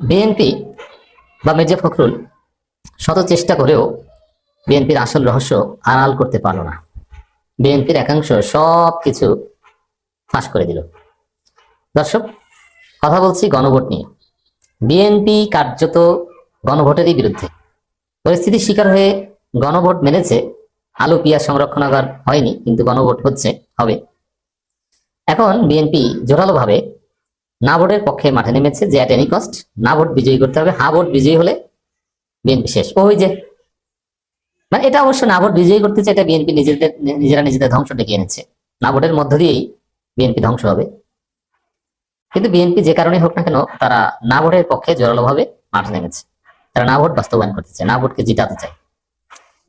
BNP বা মির্জা ফখরুল শত চেষ্টা করেও বিএনপির আসল রহস্য আড়াল করতে পারল না। বিএনপির একাংশ সব কিছু ফাঁস করে দিল। দর্শক, কথা বলছি গণভোট নিয়ে। বিএনপি কার্যত গণভোটেরই বিরুদ্ধে। পরিস্থিতির শিকার হয়ে গণভোট মেনেছে আলু পিয়াজ সংরক্ষণাগার হয়নি, কিন্তু গণভোট হচ্ছে, হবে। এখন বিএনপি জোরালোভাবে না ভোটের পক্ষে মাঠে নেমেছে যে অ্যাট এনি কস্ট না ভোট বিজয়ী করতে হবে, হা ভোট বিজয়ী হলে বিএনপি শেষ। ওই যে মানে এটা অবশ্য না ভোট বিজয়ী করতেছে এটা বিএনপি নিজেদের, নিজেরা নিজেদের ধ্বংস ডেকে এনেছে। না ভোটের মধ্য দিয়েই বিএনপি ধ্বংস হবে। কিন্তু বিএনপি যে কারণে হোক না কেন, তারা না ভোটের পক্ষে জোরালোভাবে মাঠে নেমেছে। তারা না ভোট বাস্তবায়ন করতে চায় না ভোটকে জিতাতে চায়।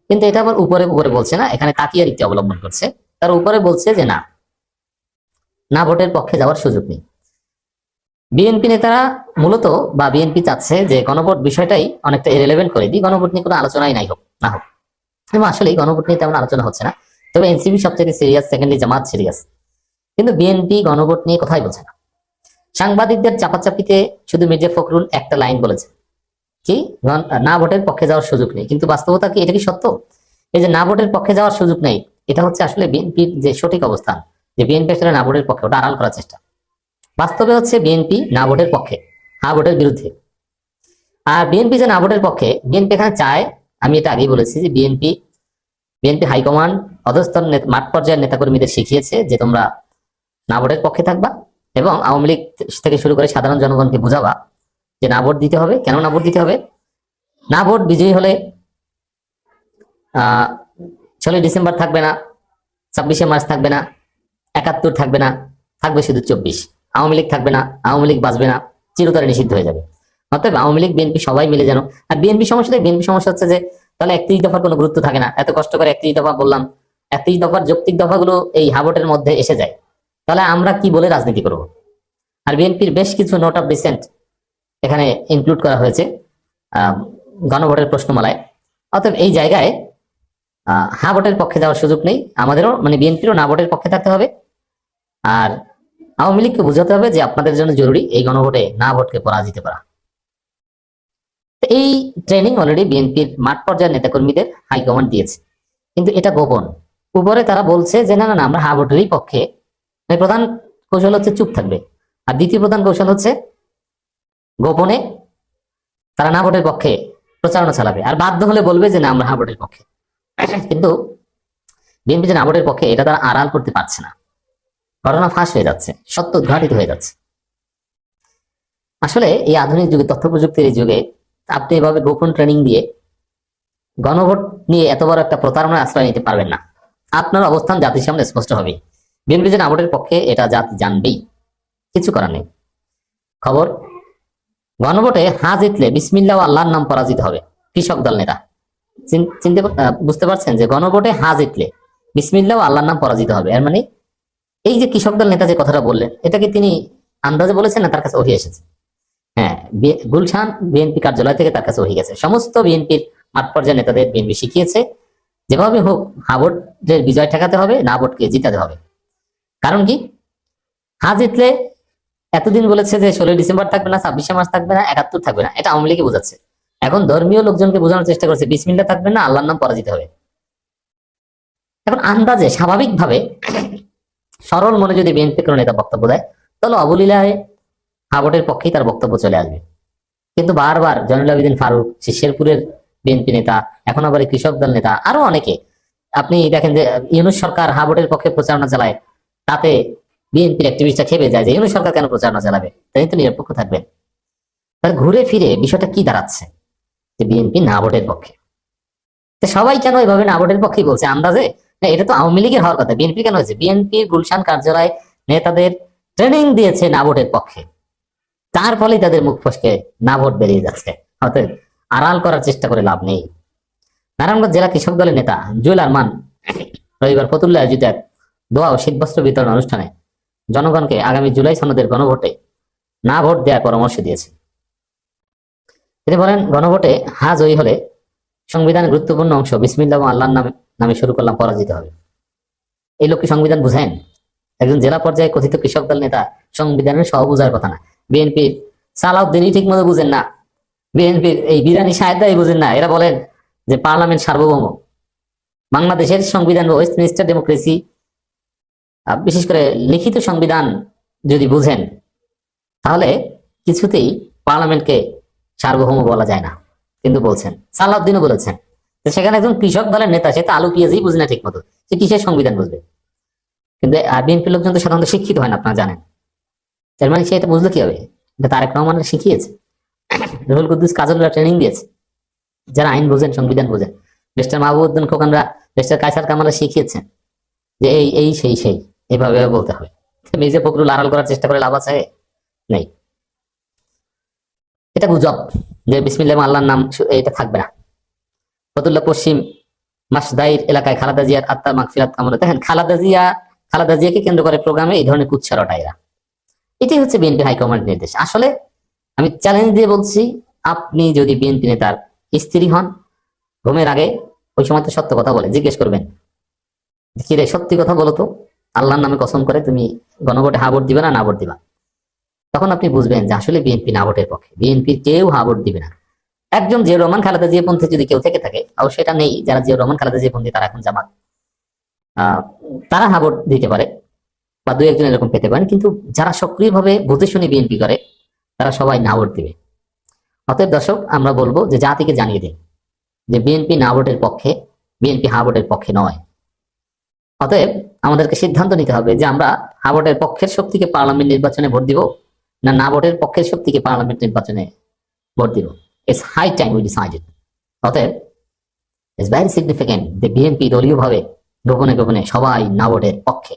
কিন্তু এটা আবার উপরে উপরে বলছে না, এখানে তাকিয়া রীতি অবলম্বন করছে। তার উপরে বলছে যে না না ভোটের পক্ষে যাওয়ার সুযোগ নেই। বিএনপি নেতারা মূলত বা বিএনপি চাচ্ছে যে গণভোট বিষয়টাই অনেকটা ইরেলেভেন্ট করে দিই। গণভোট নিয়ে কোনো আলোচনাই নাই হোক, না হোক। এবং আসলে গণভোট নিয়ে তেমন আলোচনা হচ্ছে না। তবে এনসিপি সবচেয়ে সিরিয়াস সেকেন্ডলি জামাত সিরিয়াস কিন্তু বিএনপি গণভোট নিয়ে কোথায় বলছে না? সাংবাদিকদের চাপাচাপিতে শুধু মির্জা ফখরুল একটা লাইন বলেছে কি না ভোটের পক্ষে যাওয়ার সুযোগ নেই। কিন্তু বাস্তবতা কি এটা কি সত্য? এই যে না ভোটের পক্ষে যাওয়ার সুযোগ নেই, এটা হচ্ছে আসলে বিএনপির যে সঠিক অবস্থান। যে বিএনপি আসলে না ভোটের পক্ষে, ওটা আড়াল করার চেষ্টা। বাস্তবে হচ্ছে বিএনপি না ভোটের পক্ষে হা ভোটের বিরুদ্ধে। আর বিএনপি যে না ভোটের পক্ষে বিএনপি এখানে চায়, আমি এটা আগেই বলেছি যে বিএনপি বিএনপি হাইকমান্ড অধস্তর মাঠ পর্যায়ের নেতাকর্মীদের শিখিয়েছে যে তোমরা না ভোটের পক্ষে থাকবা এবং আওয়ামী লীগ থেকে শুরু করে সাধারণ জনগণকে বুঝাবা যে না ভোট দিতে হবে। কেন না ভোট দিতে হবে? না ভোট বিজয়ী হলে ষোলোই ডিসেম্বর থাকবে না, ছাব্বিশে মার্চ থাকবে না, একাত্তর থাকবে না, থাকবে শুধু চব্বিশ। আওয়ামী লীগ থাকবে না আওয়ামী লীগ বাঁচবে না চিরতরে নিষিদ্ধ হয়ে যাবে। অতএব আওয়ামী লীগ বিএনপি সবাই মিলে যেন আর বিএনপি সমস্যা বিএনপি সমস্যা হচ্ছে যে তাহলে একত্রিশ দফার কোনো গুরুত্ব থাকে না। এত কষ্ট করে একত্রিশ দফা বললাম একত্রিশ দফার যৌক্তিক দফাগুলো এই হাবটের মধ্যে এসে যায়। তাহলে আমরা কি বলে রাজনীতি করব? আর বিএনপির বেশ কিছু নোট অফ ডিসেন্ট এখানে ইনক্লুড করা হয়েছে গণভোটের প্রশ্নমালায়। অতএব এই জায়গায় আহ, ভোটের পক্ষে যাওয়ার সুযোগ নেই। আমাদেরও মানে বিএনপিরও না ভোটের পক্ষে থাকতে হবে। আর আওয়ামী লীগকে বোঝাতে হবে যে আপনাদের জন্য জরুরি এই গণভোটে না ভোটকে পরাজিত করা। এই ট্রেনিং অলরেডি বিএনপির মাঠ পর্যায়ের নেতাকর্মীদের হাইকমান্ড দিয়েছে। কিন্তু এটা গোপন। উপরে তারা বলছে যে, না না আমরা হা ভোটেরই পক্ষে। মানে প্রধান কৌশল হচ্ছে চুপ থাকবে। আর দ্বিতীয় প্রধান কৌশল হচ্ছে গোপনে তারা না ভোটের পক্ষে প্রচারণা চালাবে। আর বাধ্য হলে বলবে যে, না, আমরা হা ভোটের পক্ষে। কিন্তু বিএনপি যে না ভোটের পক্ষে, এটা তারা আড়াল করতে পারছে না। ঘটনা ফাঁস হয়ে যাচ্ছে, সত্য উদ্ঘাটিত হয়ে যাচ্ছে। আসলে এই আধুনিক যুগে, তথ্য প্রযুক্তির এই যুগে, আপনি এভাবে গোপন ট্রেনিং দিয়ে গণভোট নিয়ে এত বড় একটা প্রতারণার আশ্রয় নিতে পারবেন না। আপনার অবস্থান জাতির সামনে স্পষ্ট হবে। বিএনপি যে না পক্ষে, এটা জাতি জানবেই। কিছু করার নেই। খবর, গণভোটে হা জিতলে বিসমিল্লা আল্লাহর নাম পরাজিত হবে, কৃষক দল নেতা। চিনতে বুঝতে পারছেন যে গণভোটে হা জিতলে বিসমিল্লা আল্লাহর নাম পরাজিত হবে। এর মানে এই যে কৃষক দল নেতা যে কথাটা বললেন, এটা কি তিনি আন্দাজে বলেছেন না তার কাছে ওহি এসেছে? হ্যাঁ গুলশান বিএনপি কার্যালয় থেকে তার কাছে ওহি গেছে। সমস্ত বিএনপির মাঠ পর্যায়ের নেতাদের বিএনপি শিখিয়েছে, যেভাবে হোক হা বিজয় ঠেকাতে হবে, না ভোটকে জিতাতে হবে। কারণ কি? হা জিতলে এতদিন বলেছে যে ষোলোই ডিসেম্বর থাকবে না, ছাব্বিশে মার্চ থাকবে না, একাত্তর থাকবে না, এটা আওয়ামী লীগে বোঝাচ্ছে। এখন ধর্মীয় লোকজনকে বোঝানোর চেষ্টা করছে বিসমিল্লা থাকবে না, আল্লাহর নাম পরাজিত হবে। এখন আন্দাজে, স্বাভাবিকভাবে সরল মনে যদি বিএনপি কোনো নেতা বক্তব্য দেয়, তাহলে অবলীলায় হাবটের পক্ষেই তার বক্তব্য চলে আসবে। কিন্তু বারবার জয়নুল আবেদিন ফারুক শেরপুরের বিএনপি নেতা, এখন আবার কৃষক দল নেতা, আরও অনেকে, আপনি দেখেন যে ইউনুস সরকার হাবটের পক্ষে প্রচারণা চালায়, তাতে বিএনপির অ্যাক্টিভিস্টটা খেপে যায় যে, ইউনুস সরকার কেন প্রচারণা চালাবে? তিনি তো নিরপেক্ষ থাকবেন। তাহলে ঘুরে ফিরে বিষয়টা কি দাঁড়াচ্ছে? যে বিএনপি না ভোটের পক্ষে। সবাই কেন এভাবে না ভোটের পক্ষেই বলছে? আন্দাজে এটা তো আওয়ামী লীগের হওয়ার কথা। বিএনপি কেন হয়েছে? বিএনপির গুলশান কার্যালয় নেতাদের ট্রেনিং দিয়েছে না ভোটের পক্ষে। তার ফলেই তাদের মুখ ফসকে না ভোট বেরিয়ে যাচ্ছে। অতএব আড়াল করার চেষ্টা করে লাভ নেই। নারায়ণগঞ্জ জেলা কৃষক দলের নেতা জুয়েল আরমান রবিবার ফতুল্লা আয়োজিত এক দোয়া ও শীতবস্ত্র বিতরণ অনুষ্ঠানে জনগণকে আগামী জুলাই সনদের গণভোটে না ভোট দেওয়ার পরামর্শ দিয়েছে। তিনি বলেন, গণভোটে হা জয়ী হলে সংবিধানের গুরুত্বপূর্ণ অংশ বিসমিল্লা আল্লাহর নামে নামে শুরু করলাম, পরাজিত হবে। এই লোককে সংবিধান বুঝেন একজন জেলা পর্যায়ে কথিত কৃষক দল নেতা, সংবিধানের সহ বুঝার কথা না। বিএনপির সালাউদ্দিনই ঠিক মতো বুঝেন না। বিএনপির এই বিরানি সাহেবরাই বুঝেন না। এরা বলেন যে, পার্লামেন্ট সার্বভৌম। বাংলাদেশের সংবিধান বা ওয়েস্টমিনিস্টার ডেমোক্রেসি বিশেষ করে লিখিত সংবিধান যদি বুঝেন, তাহলে কিছুতেই পার্লামেন্টকে সার্বভৌম বলা যায় না। কিন্তু বলছেন, সালাউদ্দিনও বলেছেন। সেখানে একজন কৃষক দলের নেতা, সে তো আলু, পেঁয়াজই বুঝে না ঠিক মতো সে কিসের সংবিধান বুঝবে? কিন্তু বিএনপি লোকজন তো সাধারণত শিক্ষিত হয় না, আপনারা জানেন। তার মানে সে এটা বুঝলো কি হবে তারেক রহমান শিখিয়েছে। রুহুল কুদ্দুস কাজলরা ট্রেনিং দিয়েছে। যারা আইন বোঝেন, সংবিধান বোঝেন। মিস্টার মাহবুবুদ্দিন খোকানরা, মিস্টার কায়সার কামালরা শিখিয়েছেন যে এই এই, সেই সেই, এভাবে বলতে হবে। মির্জা ফখরুল আড়াল করার চেষ্টা করে লাভ আছে? নেই। এটা গুজব। যে বিসমিল্লাহ আল্লাহর নাম এটা থাকবে না। ফতুল্লাহ পশ্চিম মাসদাইর এলাকায় খালাদা জিয়ার আত্মার মাগফিরাত কামনা দেখেন, খালাদা জিয়া, খালাদা জিয়াকে কেন্দ্র করে প্রোগ্রামে এই ধরনের কুচ্ছা রটায় এরা এটাই হচ্ছে বিএনপি হাইকমান্ডের নির্দেশ। আসলে আমি চ্যালেঞ্জ দিয়ে বলছি, আপনি যদি বিএনপি নেতার স্ত্রী হন, ঘুমের আগে ওই সময় তো সত্য কথা বলে, জিজ্ঞেস করবেন, কি রে, সত্যি কথা বলো তো? আল্লাহর নামে কসম করে তুমি গণভোটে হা ভোট দিবে না না ভোট দিবা? তখন আপনি বুঝবেন যে আসলে বিএনপি না ভোটের পক্ষে। বিএনপির কেউ হা ভোট দিবে না। একজন জিয়া রহমান, খালেদা জিয়া পন্থী যদি কেউ থেকে থাকে অবশ্যই এটা নেই যারা জিয়া রহমান, খালেদা জিয়া পন্থী, তারা এখন জামাত। তারা হা ভোট দিতে পারে বা দু একজন এরকম পেতে পারেন, কিন্তু যারা সক্রিয়ভাবে বুঝে শুনে বিএনপি করে, তারা সবাই না ভোট দিবে। অতএব দর্শক, আমরা বলব যে জাতিকে জানিয়ে দিন যে বিএনপি না ভোটের পক্ষে বিএনপি হা ভোটের পক্ষে নয়। অতএব আমাদেরকে সিদ্ধান্ত নিতে হবে যে আমরা হা ভোটের পক্ষের শক্তিকে পার্লামেন্ট নির্বাচনে ভোট দিব না না ভোটের পক্ষের শক্তিকে পার্লামেন্ট নির্বাচনে ভোট দিব। It's high time we decided অতএব ইটস ভেরি সিগনিফিকেন্ট যে বিএনপি দলীয়ভাবে গোপনে গোপনে সবাই নাবোটের পক্ষে।